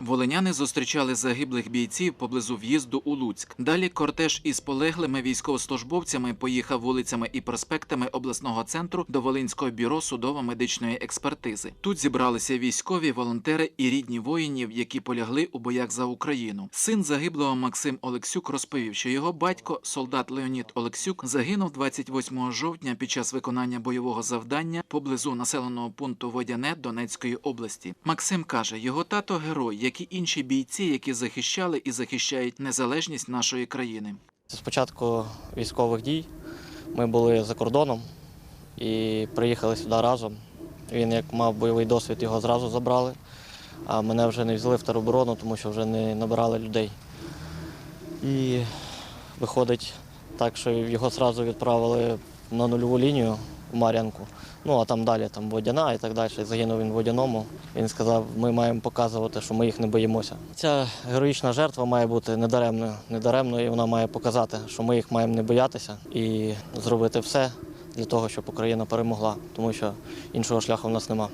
Волиняни зустрічали загиблих бійців поблизу в'їзду у Луцьк. Далі кортеж із полеглими військовослужбовцями поїхав вулицями і проспектами обласного центру до Волинського бюро судово-медичної експертизи. Тут зібралися військові, волонтери і рідні воїнів, які полягли у боях за Україну. Син загиблого Максим Олексюк розповів, що його батько, солдат Леонід Олексюк, загинув 28 жовтня під час виконання бойового завдання поблизу населеного пункту Водяне Донецької області. Максим каже, його тато герой, як і інші бійці, які захищали і захищають незалежність нашої країни. З початку військових дій ми були за кордоном і приїхали сюди разом. Він як мав бойовий досвід, його зразу забрали, а мене вже не взяли в тероборону, тому що вже не набирали людей. І виходить так, що його зразу відправили на нульову лінію Мар'янку. Ну а там далі там водяна і так далі. Загинув він в водяному. Він сказав, ми маємо показувати, що ми їх не боїмося. Ця героїчна жертва має бути недаремною. Недаремною і вона має показати, що ми їх маємо не боятися і зробити все для того, щоб Україна перемогла, тому що іншого шляху в нас нема.